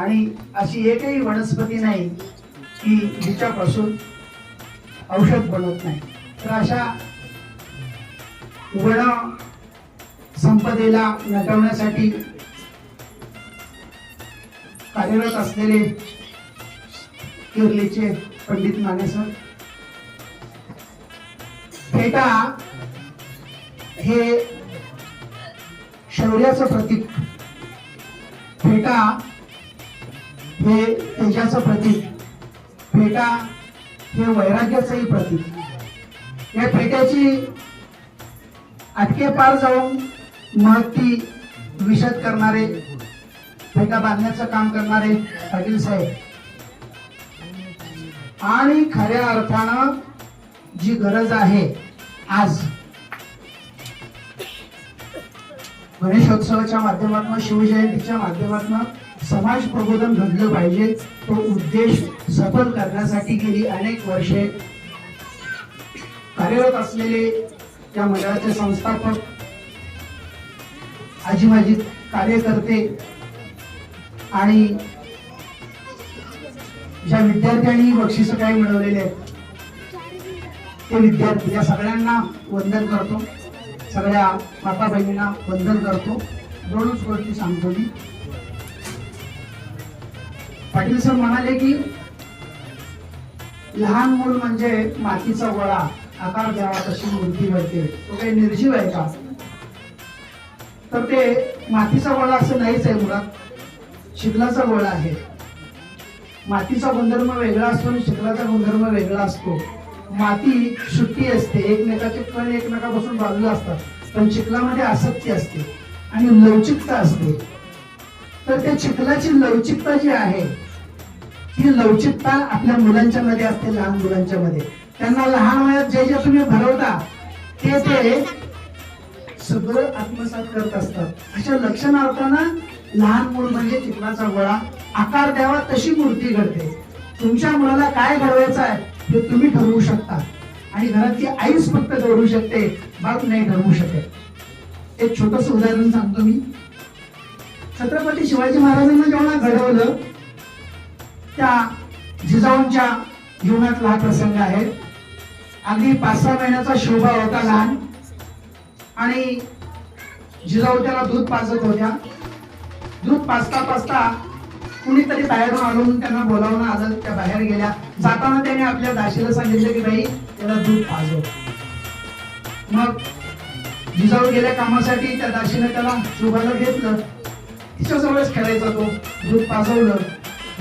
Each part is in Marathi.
आणि अशी एकही वनस्पती नाही की हिच्यापासून औषध बनत नाही. तर अशा वन संपदेला नटवण्यासाठी कार्यरत असलेले केरळचे पंडित मानेसर फेटा हे शौर्याचं प्रतीक. फेटा हे तेजाचं प्रतीक. फेटा हे वैराग्याचंही प्रतीक. या फेट्याची अटके पार जाऊन महत्ती विशद करणारे फेटा बांधण्याचं काम करणारे पाटील साहेब. आणि खऱ्या अर्थानं जी गरज आहे आज गणेशोत्सवाच्या माध्यमातून शिवजयंतीच्या माध्यमातून समाज प्रबोधन घडलं पाहिजे. तो उद्देश सफल करण्यासाठी गेली अनेक वर्षे कार्यरत असलेले त्या मंडळाचे संस्थापक आजी माजी कार्यकर्ते आणि ज्या विद्यार्थ्यांनी बक्षीस काही मिळवलेले आहेत ते विद्यार्थी या सगळ्यांना वंदन करतो. सगळ्या माता बहिणींना वंदन करतो. दोनच गोष्टी सांगतो मी. पाटील सर म्हणाले की लहान मूल म्हणजे मातीचा गोळा आकार द्यावा तशी मूर्ती घडते. तो काही निर्जीव आहे का? तर ते मातीचा गोळा असं नाहीच आहे मुळात. शिकलाचा गोळा आहे. मातीचा गुणधर्म वेगळा असतो आणि शिकलाचा गुणधर्म वेगळा असतो. माती सुट्टी असते एकमेकाचे कण एकमेकापासून बाजूला असतात पण चिखलामध्ये आसक्ती असते आणि लवचिकता असते. तर त्या चिखलाची लवचिकता जी आहे ही लवचिकता आपल्या मुलांच्या मध्ये असते लहान मुलांच्या मध्ये. त्यांना लहान वयात जे जे तुम्ही भरवता ते ते सगळं आत्मसात करत असतात. अशा लक्षणार्थानं लहान मूल म्हणजे चित्राचा गोळा. आकार द्यावा तशी मूर्ती घडते. तुमच्या मुलाला काय घडवायचं आहे हे तुम्ही ठरवू शकता. आणि घरातली आईच फक्त घडवू शकते बाप नाही ठरवू शकत. एक छोटस उदाहरण सांगतो मी. छत्रपती शिवाजी महाराजांना जेव्हा घडवलं त्या जिजाऊंच्या जीवनातला हा प्रसंग आहे. अगदी पाच सहा महिन्याचा शोभा होता लहान. आणि जिजाऊ त्याला दूध पाजत होत्या. दूध पाजता पाजता कुणीतरी बाहेरून आणून त्यांना बोलावून आलं त्या बाहेर गेल्या. जाताना त्याने आपल्या दाशीला सांगितलं की बाई त्याला दूध पाजव. मग जिजाऊ गेल्या कामासाठी त्या दाशीने त्याला शोभाला घेतलं. तिच्याजवळच खेळायचा तो. दूध पाजवलं.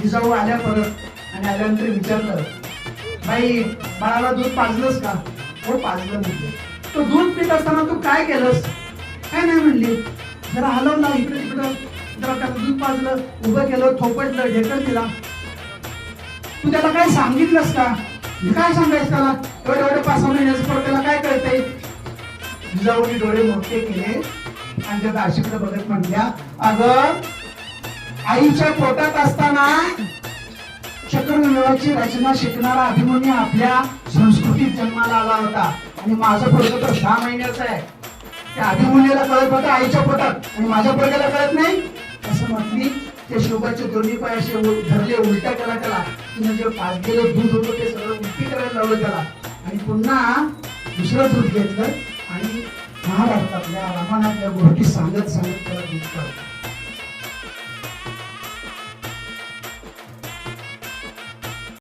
जिजाऊ आल्या परत आणि आल्यानंतर विचारलं बाई बाळाला दूध पाजलंस का? हो पाजलं म्हणजे तो दूध पित असताना तू काय केलंस? काय नाही म्हणली. जरा हलवला इकडे तिकडं. जरा त्याला दूध पाजलं उभं केलं थोपटलं ढेकल दिला. तू त्याला काय सांगितलंस का? काय सांगायचं त्याला? एवढे एवढे पाच सहा महिन्याचं पोर त्याला काय कळतंय? जिजाऊनी डोळे मोठे केले आणि त्या दाशीकडे बघत म्हटल्या अगं आईच्या पोटात असताना चक्रव्यूहाची रचना शिकणारा अभिमन्यू आपल्या संस्कृतीत जन्माला आला होता. आणि माझं पोरग तर सहा महिन्याचं आहे. त्या अभिमन्यूला कळत होतं आईच्या पोटात. आणि माझ्या पोरग्याला कळत नाही. असं म्हटली ते शोभाचे दोन्ही पाय असे धरले उलट्या करा त्याला. तिने जे पाजलेलं दूध होतं ते सगळं उलटी करायला लावलं त्याला. आणि पुन्हा दुसरं दूध घेतलं आणि महाभारतातल्या रामानातल्या गोष्टी सांगत सांगत त्याला दूध काढलं.